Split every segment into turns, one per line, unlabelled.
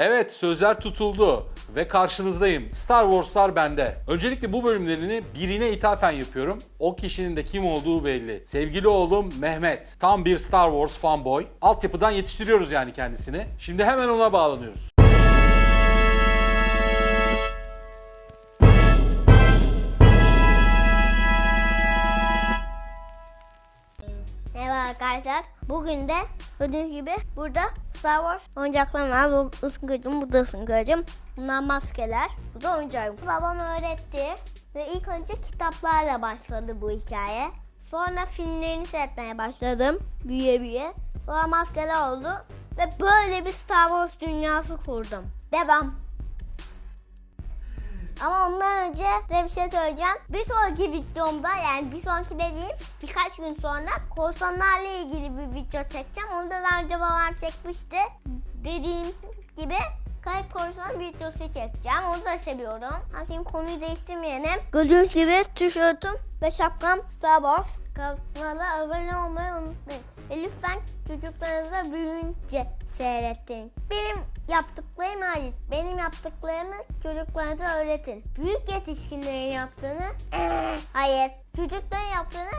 Evet sözler tutuldu ve karşınızdayım. Star Wars'lar bende. Öncelikle bu bölümlerini birine ithafen yapıyorum. O kişinin de kim olduğu belli. Sevgili oğlum Mehmet. Tam bir Star Wars fanboy. Altyapıdan yetiştiriyoruz yani kendisini. Şimdi hemen ona bağlanıyoruz.
Arkadaşlar. Bugün de gördüğünüz gibi burada Star Wars oyuncaklarım var. Bu ıskıcım, bu da ıskıcım. Bunlar maskeler. Bu da oyuncağım. Babam öğretti. Ve ilk önce kitaplarla başladı bu hikaye. Sonra filmlerini seyretmeye başladım. Büyüye büyüye. Sonra maskeler oldu. Ve böyle bir Star Wars dünyası kurdum. Devam. Ama ondan önce size bir şey söyleyeceğim. Bir sonraki videomda yani bir sonraki dediğim birkaç gün sonra korsanlarla ilgili bir video çekeceğim. Onu da daha önce babam çekmişti. Dediğim gibi kayıp korsan videosu çekeceğim. Onu da seviyorum. Şimdi konuyu değiştirmeyelim. Gördüğünüz gibi tişörtüm ve şapkam Star Wars. Kanala abone olmayı unutmayın. Ve lütfen çocuklarınıza büyüyünce seyrettin. Benim yaptıklarım hariç benim yaptıklarımı çocuklarınıza öğretin. Büyük yetişkinlerin yaptığını "Eh, hayır çocukların yaptığını.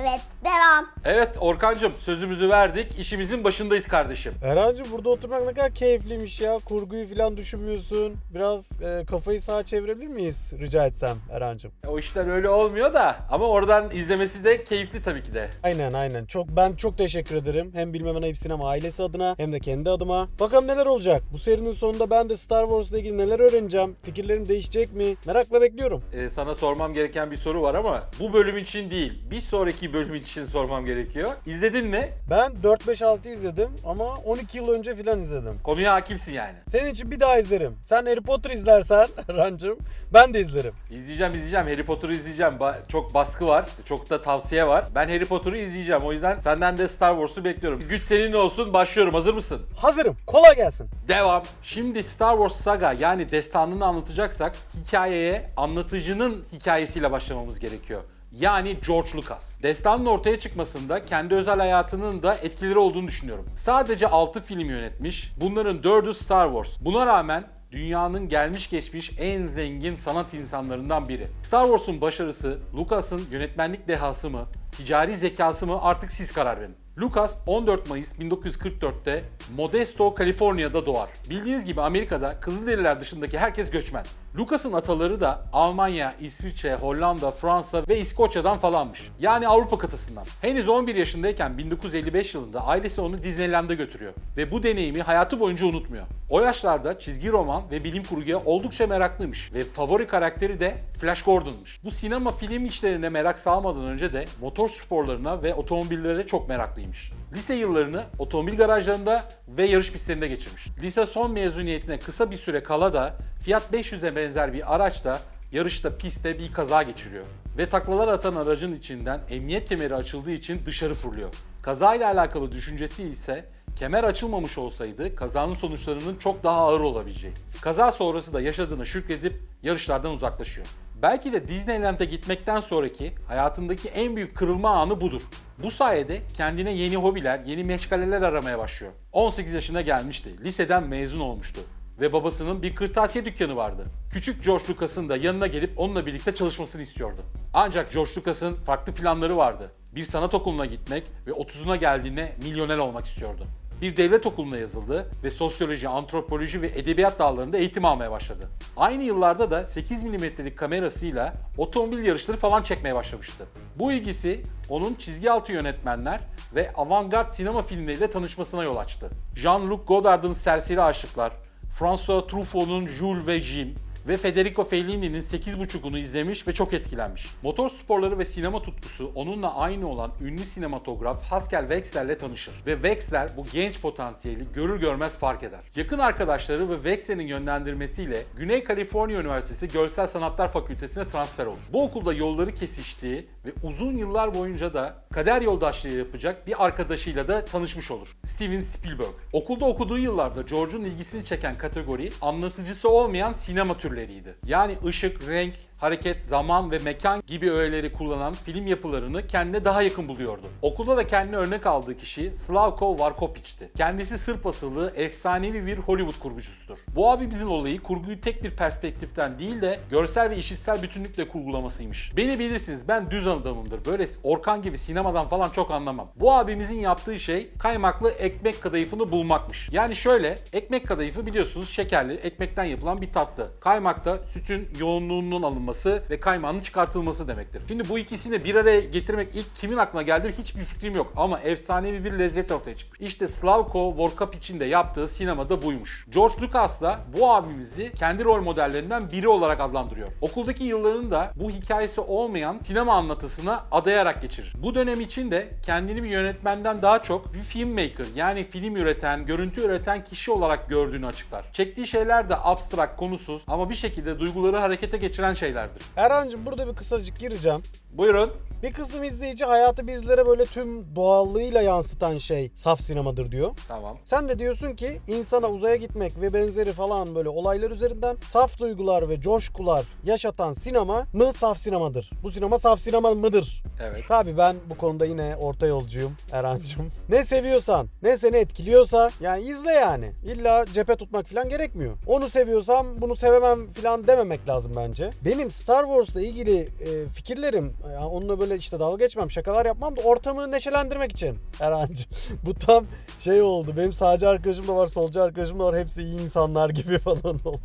Evet devam.
Evet Orkancım sözümüzü verdik. İşimizin başındayız kardeşim.
Erhan'cığım burada oturmak ne kadar keyifliymiş ya. Kurguyu falan düşünmüyorsun. Biraz e, kafayı sağa çevirebilir miyiz rica etsem Erhan'cığım?
O işler öyle olmuyor da ama oradan izlemesi de keyifli tabii ki de.
Aynen aynen. Çok ben çok teşekkür ederim. Hem Bilmem Ayıp Sinema ailesi adına hem de kendi adıma. Bakalım neler olacak. Bu serinin sonunda ben de Star Wars'la ilgili neler öğreneceğim. Fikirlerim değişecek mi? Merakla bekliyorum.
Ee, sana sormam gereken bir soru var ama bu bölüm için değil, bir sonraki bölüm için sormam gerekiyor. İzledin mi?
Ben 4-5-6 izledim ama 12 yıl önce falan izledim.
Konuya hakimsin yani.
Senin için bir daha izlerim. Sen Harry Potter izlersen Erhan'cığım ben de izlerim.
İzleyeceğim izleyeceğim. Harry Potter'ı izleyeceğim. Ba- çok baskı var. Çok da tavsiye var. Ben Harry Potter'ı izleyeceğim. O yüzden senden de Star Wars'u bekliyorum. Güç senin olsun. Başlıyorum. Hazır mısın?
Hazırım. Kolay gelsin.
Devam. Şimdi Star Wars saga yani destanını anlatacaksak hikayeye anlatıcının hikayesiyle başlamamız gerekiyor. Yani George Lucas. Destanın ortaya çıkmasında kendi özel hayatının da etkileri olduğunu düşünüyorum. Sadece 6 film yönetmiş. Bunların 4'ü Star Wars. Buna rağmen dünyanın gelmiş geçmiş en zengin sanat insanlarından biri. Star Wars'un başarısı Lucas'ın yönetmenlik dehası mı, ticari zekası mı artık siz karar verin. Lucas 14 Mayıs 1944'te Modesto, Kaliforniya'da doğar. Bildiğiniz gibi Amerika'da Kızılderililer dışındaki herkes göçmen. Lucas'ın ataları da Almanya, İsviçre, Hollanda, Fransa ve İskoçya'dan falanmış. Yani Avrupa kıtasından. Henüz 11 yaşındayken 1955 yılında ailesi onu Disneyland'a götürüyor. Ve bu deneyimi hayatı boyunca unutmuyor. O yaşlarda çizgi roman ve bilim kurguya oldukça meraklıymış. Ve favori karakteri de Flash Gordon'muş. Bu sinema film işlerine merak salmadan önce de motor sporlarına ve otomobillere çok meraklıymış. Lise yıllarını otomobil garajlarında ve yarış pistlerinde geçirmiş. Lise son mezuniyetine kısa bir süre kala da Fiat 500'e benzer bir araçla yarışta pistte bir kaza geçiriyor. Ve taklalar atan aracın içinden emniyet kemeri açıldığı için dışarı fırlıyor. Kazayla alakalı düşüncesi ise kemer açılmamış olsaydı kazanın sonuçlarının çok daha ağır olabileceği. Kaza sonrası da yaşadığını şükredip yarışlardan uzaklaşıyor. Belki de Disneyland'e gitmekten sonraki hayatındaki en büyük kırılma anı budur. Bu sayede kendine yeni hobiler, yeni meşgaleler aramaya başlıyor. 18 yaşına gelmişti. Liseden mezun olmuştu ve babasının bir kırtasiye dükkanı vardı. Küçük George Lucas'ın da yanına gelip onunla birlikte çalışmasını istiyordu. Ancak George Lucas'ın farklı planları vardı. Bir sanat okuluna gitmek ve 30'una geldiğinde milyoner olmak istiyordu. Bir devlet okuluna yazıldı ve sosyoloji, antropoloji ve edebiyat dallarında eğitim almaya başladı. Aynı yıllarda da 8 mm'lik kamerasıyla otomobil yarışları falan çekmeye başlamıştı. Bu ilgisi onun çizgi altı yönetmenler ve avantgard sinema filmleriyle tanışmasına yol açtı. Jean-Luc Godard'ın Serseri Aşıklar, François Truffaut'un Jules ve Jim ve Federico Fellini'nin 8.5'unu izlemiş ve çok etkilenmiş. Motor sporları ve sinema tutkusu onunla aynı olan ünlü sinematograf Haskell Wexler'le tanışır ve Wexler bu genç potansiyeli görür görmez fark eder. Yakın arkadaşları ve Wexler'in yönlendirmesiyle Güney Kaliforniya Üniversitesi Görsel Sanatlar Fakültesine transfer olur. Bu okulda yolları kesiştiği ve uzun yıllar boyunca da kader yoldaşlığı yapacak bir arkadaşıyla da tanışmış olur. Steven Spielberg. Okulda okuduğu yıllarda George'un ilgisini çeken kategori anlatıcısı olmayan sinema türleriydi. Yani ışık, renk, hareket, zaman ve mekan gibi öğeleri kullanan film yapılarını kendine daha yakın buluyordu. Okulda da kendine örnek aldığı kişi Slavko Varkopiç'ti. Kendisi Sırp asıllı, efsanevi bir Hollywood kurgucusudur. Bu abimizin olayı kurguyu tek bir perspektiften değil de görsel ve işitsel bütünlükle kurgulamasıymış. Beni bilirsiniz ben düz adamımdır. Böyle Orkan gibi sinemadan falan çok anlamam. Bu abimizin yaptığı şey kaymaklı ekmek kadayıfını bulmakmış. Yani şöyle ekmek kadayıfı biliyorsunuz şekerli ekmekten yapılan bir tatlı. Kaymak da sütün yoğunluğunun alınması ve kaymağının çıkartılması demektir. Şimdi bu ikisini bir araya getirmek ilk kimin aklına geldi hiçbir fikrim yok ama efsanevi bir lezzet ortaya çıkmış. İşte Slavko Vorkapic'in de yaptığı sinemada buymuş. George Lucas da bu abimizi kendi rol modellerinden biri olarak adlandırıyor. Okuldaki yıllarını da bu hikayesi olmayan sinema anlatısına adayarak geçirir. Bu dönem için de kendini bir yönetmenden daha çok bir filmmaker yani film üreten, görüntü üreten kişi olarak gördüğünü açıklar. Çektiği şeyler de abstrakt, konusuz ama bir şekilde duyguları harekete geçiren şeylerdir.
Erhan'cığım burada bir kısacık gireceğim.
Buyurun.
Bir kısım izleyici hayatı bizlere böyle tüm doğallığıyla yansıtan şey saf sinemadır diyor.
Tamam.
Sen de diyorsun ki insana uzaya gitmek ve benzeri falan böyle olaylar üzerinden saf duygular ve coşkular yaşatan sinema mı saf sinemadır? Bu sinema saf sinema mıdır?
Evet.
Tabii ben bu konuda yine orta yolcuyum Erhan'cığım. Ne seviyorsan, ne seni etkiliyorsa yani izle yani. İlla cephe tutmak falan gerekmiyor. Onu seviyorsam bunu sevemem falan dememek lazım bence. Benim Star Wars'la ilgili e, fikirlerim, yani onunla böyle işte dalga geçmem, şakalar yapmam da ortamı neşelendirmek için Erhan'cığım. bu tam şey oldu. Benim sağcı arkadaşım da var, solcu arkadaşım da var. Hepsi iyi insanlar gibi falan oldu.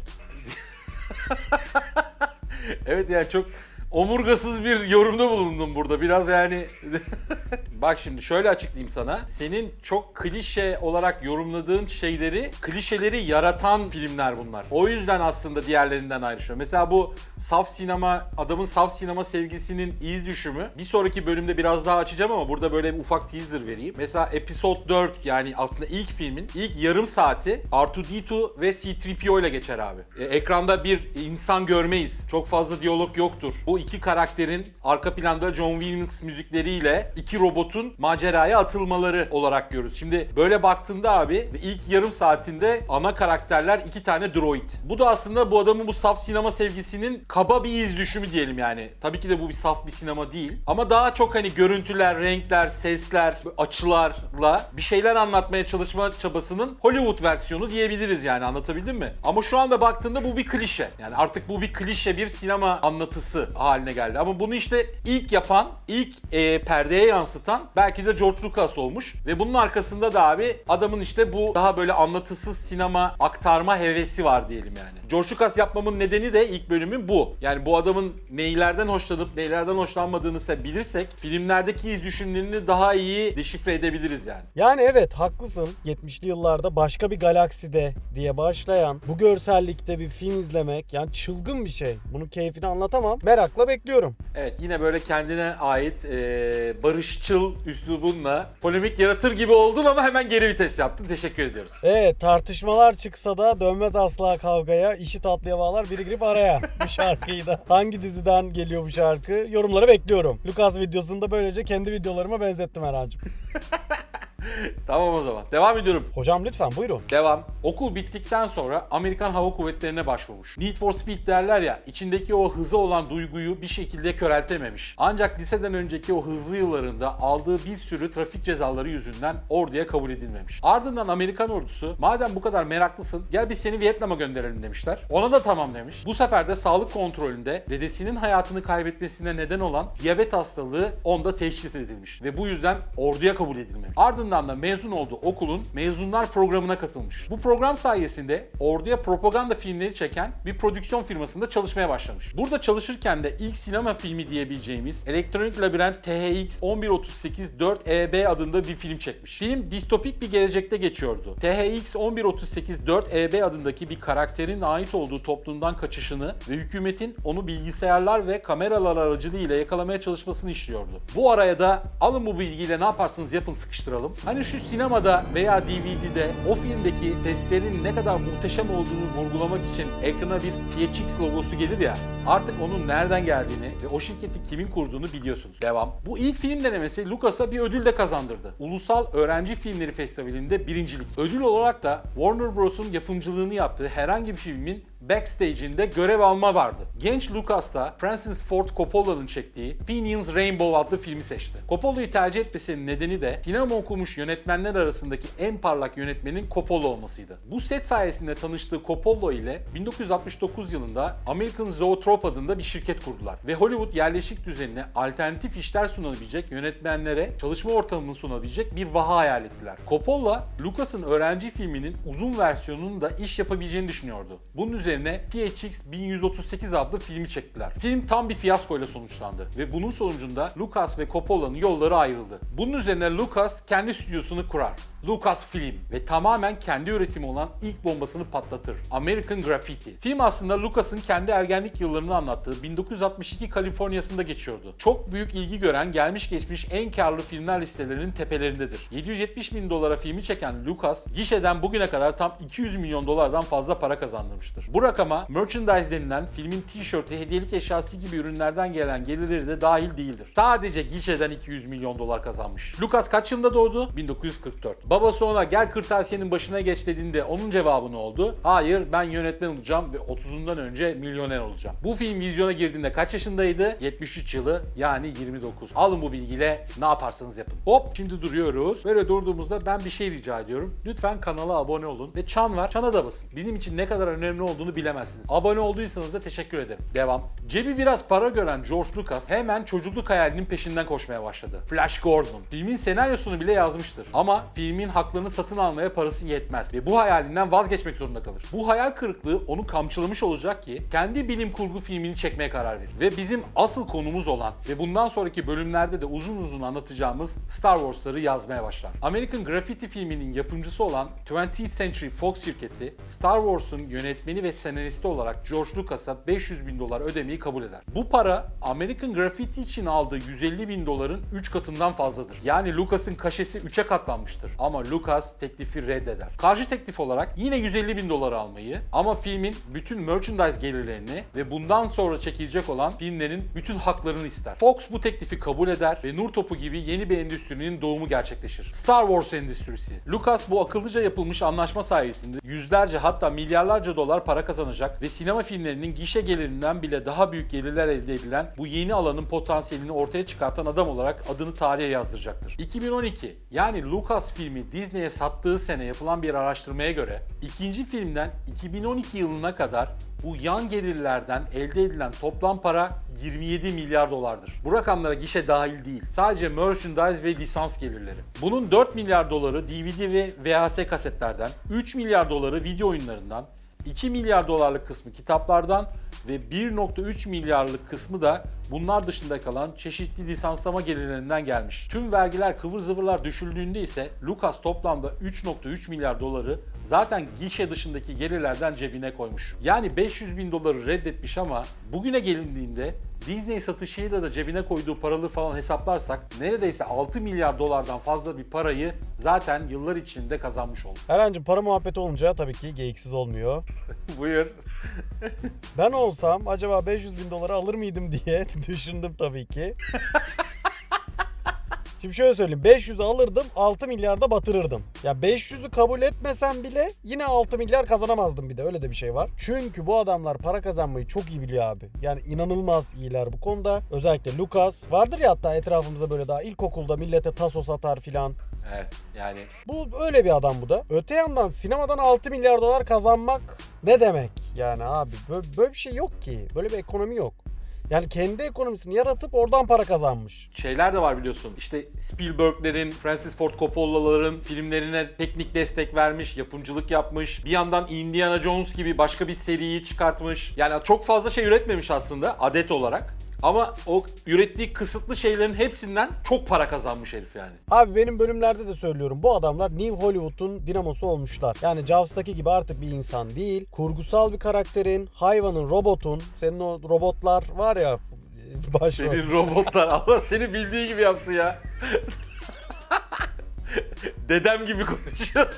Evet yani çok omurgasız bir yorumda bulundum burada. Biraz yani bak şimdi şöyle açıklayayım sana. Senin çok klişe olarak yorumladığın şeyleri, klişeleri yaratan filmler bunlar. O yüzden aslında diğerlerinden ayrışıyor. Mesela bu saf sinema, adamın saf sinema sevgisinin iz düşümü. Bir sonraki bölümde biraz daha açacağım ama burada böyle bir ufak teaser vereyim. Mesela Episode 4 yani aslında ilk filmin ilk yarım saati R2-D2 ve C-3PO ile geçer abi. E, ekranda bir insan görmeyiz. Çok fazla diyalog yoktur. Bu iki karakterin arka planda John Williams müzikleriyle iki robotun maceraya atılmaları olarak görürüz. Şimdi böyle baktığında abi ilk yarım saatinde ana karakterler iki tane droid. Bu da aslında bu adamın bu saf sinema sevgisinin kaba bir iz düşümü diyelim yani. Tabii ki de bu bir saf bir sinema değil. Ama daha çok hani görüntüler, renkler, sesler, açılarla bir şeyler anlatmaya çalışma çabasının Hollywood versiyonu diyebiliriz yani anlatabildim mi? Ama şu anda baktığında bu bir klişe. Yani artık bu bir klişe bir sinema anlatısı haline geldi. Ama bunu işte ilk yapan, ilk e, perdeye yansıtan belki de George Lucas olmuş. Ve bunun arkasında da abi adamın işte bu daha böyle anlatısız sinema aktarma hevesi var diyelim yani. George Lucas yapmamın nedeni de ilk bölümün bu. Yani bu adamın neylerden hoşlanıp neylerden hoşlanmadığını ise bilirsek filmlerdeki iz düşümlerini daha iyi deşifre edebiliriz yani.
Yani evet haklısın. 70'li yıllarda başka bir galakside diye başlayan bu görsellikte bir film izlemek yani çılgın bir şey. Bunun keyfini anlatamam. Merakla bekliyorum.
Evet yine böyle kendine ait e, barışçıl üslubunla polemik yaratır gibi oldun ama hemen geri vites yaptın. Teşekkür ediyoruz.
Evet tartışmalar çıksa da dönmez asla kavgaya, işi tatlıya bağlar biri girip araya bu şarkıyı da. Hangi diziden geliyor bu şarkı? Yorumları bekliyorum. Lucas videosunu da böylece kendi videolarıma benzettim Erhan'cığım.
Tamam o zaman. Devam ediyorum.
Hocam lütfen buyurun.
Devam. Okul bittikten sonra Amerikan Hava Kuvvetleri'ne başvurmuş. Need for Speed derler ya, içindeki o hızı olan duyguyu bir şekilde köreltememiş. Ancak liseden önceki o hızlı yıllarında aldığı bir sürü trafik cezaları yüzünden orduya kabul edilmemiş. Ardından Amerikan ordusu, madem bu kadar meraklısın, gel biz seni Vietnam'a gönderelim demişler. Ona da tamam demiş. Bu sefer de sağlık kontrolünde dedesinin hayatını kaybetmesine neden olan diyabet hastalığı onda teşhis edilmiş. Ve bu yüzden orduya kabul edilmemiş. Ardından da mezun olduğu okulun mezunlar programına katılmış. Bu program sayesinde orduya propaganda filmleri çeken bir prodüksiyon firmasında çalışmaya başlamış. Burada çalışırken de ilk sinema filmi diyebileceğimiz Elektronik Labirent THX 1138 4EB adında bir film çekmiş. Film distopik bir gelecekte geçiyordu. THX 1138 4EB adındaki bir karakterin ait olduğu toplumdan kaçışını ve hükümetin onu bilgisayarlar ve kameralar aracılığıyla yakalamaya çalışmasını işliyordu. Bu araya da alın bu bilgiyle ne yaparsınız yapın sıkıştıralım. Hani şu sinemada veya DVD'de o filmdeki seslerin ne kadar muhteşem olduğunu vurgulamak için ekrana bir THX logosu gelir ya artık onun nereden geldiğini ve o şirketi kimin kurduğunu biliyorsunuz. Devam. Bu ilk film denemesi Lucas'a bir ödül de kazandırdı. Ulusal Öğrenci Filmleri Festivali'nde birincilik. Ödül olarak da Warner Bros'un yapımcılığını yaptığı herhangi bir filmin backstage'inde görev alma vardı. Genç Lucas da Francis Ford Coppola'nın çektiği Finian's Rainbow adlı filmi seçti. Coppola'yı tercih etmesinin nedeni de sinema okumuş yönetmenler arasındaki en parlak yönetmenin Coppola olmasıydı. Bu set sayesinde tanıştığı Coppola ile 1969 yılında American Zoetrope adında bir şirket kurdular ve Hollywood yerleşik düzenine alternatif işler sunabilecek yönetmenlere çalışma ortamını sunabilecek bir vaha hayal ettiler. Coppola, Lucas'ın öğrenci filminin uzun versiyonunun da iş yapabileceğini düşünüyordu. Bunun üzerine THX 1138 adlı filmi çektiler. Film tam bir fiyaskoyla sonuçlandı ve bunun sonucunda Lucas ve Coppola'nın yolları ayrıldı. Bunun üzerine Lucas kendi stüdyosunu kurar. Lucas Film ve tamamen kendi üretimi olan ilk bombasını patlatır. American Graffiti. Film aslında Lucas'ın kendi ergenlik yıllarını anlattığı 1962 Kaliforniya'sında geçiyordu. Çok büyük ilgi gören gelmiş geçmiş en karlı filmler listelerinin tepelerindedir. 770 bin dolara filmi çeken Lucas, gişeden bugüne kadar tam 200 milyon dolardan fazla para kazandırmıştır. Bu rakama merchandise denilen filmin tişörtü, hediyelik eşyası gibi ürünlerden gelen gelirleri de dahil değildir. Sadece gişeden 200 milyon dolar kazanmış. Lucas kaç yılında doğdu? 1944. Babası ona gel kırtasiyenin başına geç dediğinde onun cevabı ne oldu? Hayır ben yönetmen olacağım ve 30'undan önce milyoner olacağım. Bu film vizyona girdiğinde kaç yaşındaydı? 73 yılı yani 29. Alın bu bilgiyle ne yaparsanız yapın. Hop şimdi duruyoruz. Böyle durduğumuzda ben bir şey rica ediyorum. Lütfen kanala abone olun ve çan var. Çana da basın. Bizim için ne kadar önemli olduğunu bilemezsiniz. Abone olduysanız da teşekkür ederim. Devam. Cebi biraz para gören George Lucas hemen çocukluk hayalinin peşinden koşmaya başladı. Flash Gordon. Filmin senaryosunu bile yazmıştır. Ama filmin haklarını satın almaya parası yetmez ve bu hayalinden vazgeçmek zorunda kalır. Bu hayal kırıklığı onu kamçılamış olacak ki kendi bilim kurgu filmini çekmeye karar verir. Ve bizim asıl konumuz olan ve bundan sonraki bölümlerde de uzun uzun anlatacağımız Star Wars'ları yazmaya başlar. American Graffiti filminin yapımcısı olan 20th Century Fox şirketi Star Wars'un yönetmeni ve senaristi olarak George Lucas'a 500 bin dolar ödemeyi kabul eder. Bu para American Graffiti için aldığı 150 bin doların 3 katından fazladır. Yani Lucas'ın kaşesi 3'e katlanmıştır. Ama Lucas teklifi reddeder. Karşı teklif olarak yine 150 bin dolar almayı ama filmin bütün merchandise gelirlerini ve bundan sonra çekilecek olan filmlerin bütün haklarını ister. Fox bu teklifi kabul eder ve nur topu gibi yeni bir endüstrinin doğumu gerçekleşir. Star Wars endüstrisi. Lucas bu akıllıca yapılmış anlaşma sayesinde yüzlerce hatta milyarlarca dolar para kazanacak ve sinema filmlerinin gişe gelirinden bile daha büyük gelirler elde edilen bu yeni alanın potansiyelini ortaya çıkartan adam olarak adını tarihe yazdıracaktır. 2012 yani Lucas filmi Disney'e sattığı sene yapılan bir araştırmaya göre ikinci filmden 2012 yılına kadar bu yan gelirlerden elde edilen toplam para 27 milyar dolardır. Bu rakamlara gişe dahil değil. Sadece merchandise ve lisans gelirleri. Bunun 4 milyar doları DVD ve VHS kasetlerden, 3 milyar doları video oyunlarından, 2 milyar dolarlık kısmı kitaplardan ve 1.3 milyarlık kısmı da bunlar dışında kalan çeşitli lisanslama gelirlerinden gelmiş. Tüm vergiler kıvır zıvırlar düşüldüğünde ise Lucas toplamda 3.3 milyar doları zaten gişe dışındaki gelirlerden cebine koymuş. Yani 500 bin doları reddetmiş ama bugüne gelindiğinde Disney satışıyla da cebine koyduğu paraları falan hesaplarsak neredeyse 6 milyar dolardan fazla bir parayı zaten yıllar içinde kazanmış oldu.
Erhan'cığım para muhabbeti olunca tabii ki geyiksiz olmuyor.
Buyur.
Ben olsam acaba 500 bin doları alır mıydım diye düşündüm tabii ki. Şimdi şöyle söyleyeyim 500'ü alırdım 6 milyarda batırırdım. Ya 500'ü kabul etmesem bile yine 6 milyar kazanamazdım bir de öyle de bir şey var. Çünkü bu adamlar para kazanmayı çok iyi biliyor abi. Yani inanılmaz iyiler bu konuda. Özellikle Lucas. Vardır ya hatta etrafımızda böyle daha ilkokulda millete taso satar filan.
Evet yani
Bu öyle bir adam bu da. Öte yandan sinemadan 6 milyar dolar kazanmak ne demek? Yani abi böyle, böyle bir şey yok ki. Böyle bir ekonomi yok. Yani kendi ekonomisini yaratıp oradan para kazanmış.
şeyler de var biliyorsun. İşte Spielberg'lerin, Francis Ford Coppola'ların filmlerine teknik destek vermiş, yapımcılık yapmış. Bir yandan Indiana Jones gibi başka bir seriyi çıkartmış. Yani çok fazla şey üretmemiş aslında adet olarak. Ama o ürettiği kısıtlı şeylerin hepsinden çok para kazanmış herif yani.
Abi benim bölümlerde de söylüyorum. Bu adamlar New Hollywood'un dinamosu olmuşlar. Yani Jaws'taki gibi artık bir insan değil. Kurgusal bir karakterin, hayvanın, robotun, senin o robotlar var ya başrol.
Senin robotlar Allah seni bildiği gibi yapsın ya. Dedem gibi konuşuyor.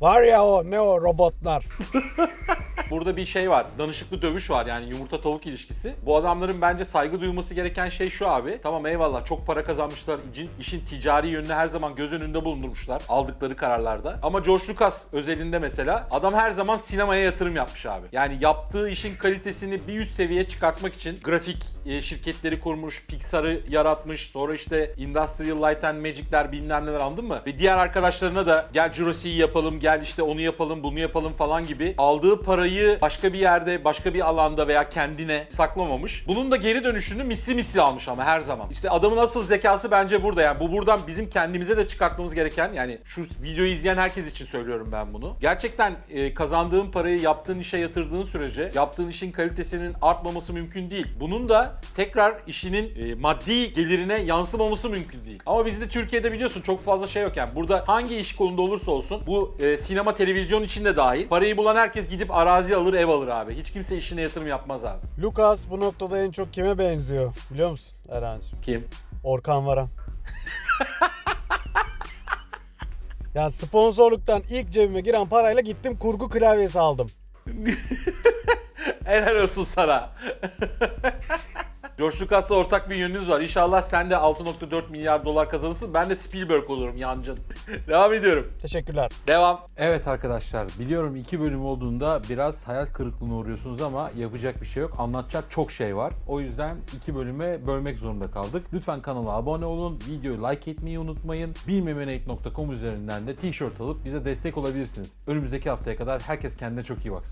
Var ya o ne o robotlar.
burada bir şey var. Danışıklı dövüş var yani yumurta tavuk ilişkisi. Bu adamların bence saygı duyması gereken şey şu abi. Tamam eyvallah çok para kazanmışlar. İşin, işin ticari yönünü her zaman göz önünde bulundurmuşlar aldıkları kararlarda. Ama George Lucas özelinde mesela adam her zaman sinemaya yatırım yapmış abi. Yani yaptığı işin kalitesini bir üst seviyeye çıkartmak için grafik e, şirketleri kurmuş, Pixar'ı yaratmış. Sonra işte Industrial Light and Magic'ler bilmem neler anladın mı? Ve diğer arkadaşlarına da gel Jurassic'i yapalım, gel işte onu yapalım, bunu yapalım falan gibi aldığı parayı başka bir yerde, başka bir alanda veya kendine saklamamış. Bunun da geri dönüşünü misli misli almış ama her zaman. İşte adamın asıl zekası bence burada yani. Bu buradan bizim kendimize de çıkartmamız gereken yani şu videoyu izleyen herkes için söylüyorum ben bunu. Gerçekten e, kazandığın parayı yaptığın işe yatırdığın sürece yaptığın işin kalitesinin artmaması mümkün değil. Bunun da tekrar işinin e, maddi gelirine yansımaması mümkün değil. Ama bizde Türkiye'de biliyorsun çok fazla şey yok yani. Burada hangi iş kolunda olursa olsun bu e, sinema televizyon için de dahil parayı bulan herkes gidip arazi alır ev alır abi. Hiç kimse işine yatırım yapmaz abi.
Lucas bu noktada en çok kime benziyor biliyor musun Erhan'cığım?
Kim?
Orkan Varan. ya sponsorluktan ilk cebime giren parayla gittim kurgu klavyesi aldım.
Helal olsun sana. George Lucas'la ortak bir yönünüz var. İnşallah sen de 6.4 milyar dolar kazanırsın. Ben de Spielberg olurum yancın. Devam ediyorum.
Teşekkürler.
Devam.
Evet arkadaşlar biliyorum iki bölüm olduğunda biraz hayal kırıklığına uğruyorsunuz ama yapacak bir şey yok. Anlatacak çok şey var. O yüzden iki bölüme bölmek zorunda kaldık. Lütfen kanala abone olun. Videoyu like etmeyi unutmayın. bilmemeneyip.com üzerinden de tişört alıp bize destek olabilirsiniz. Önümüzdeki haftaya kadar herkes kendine çok iyi baksın.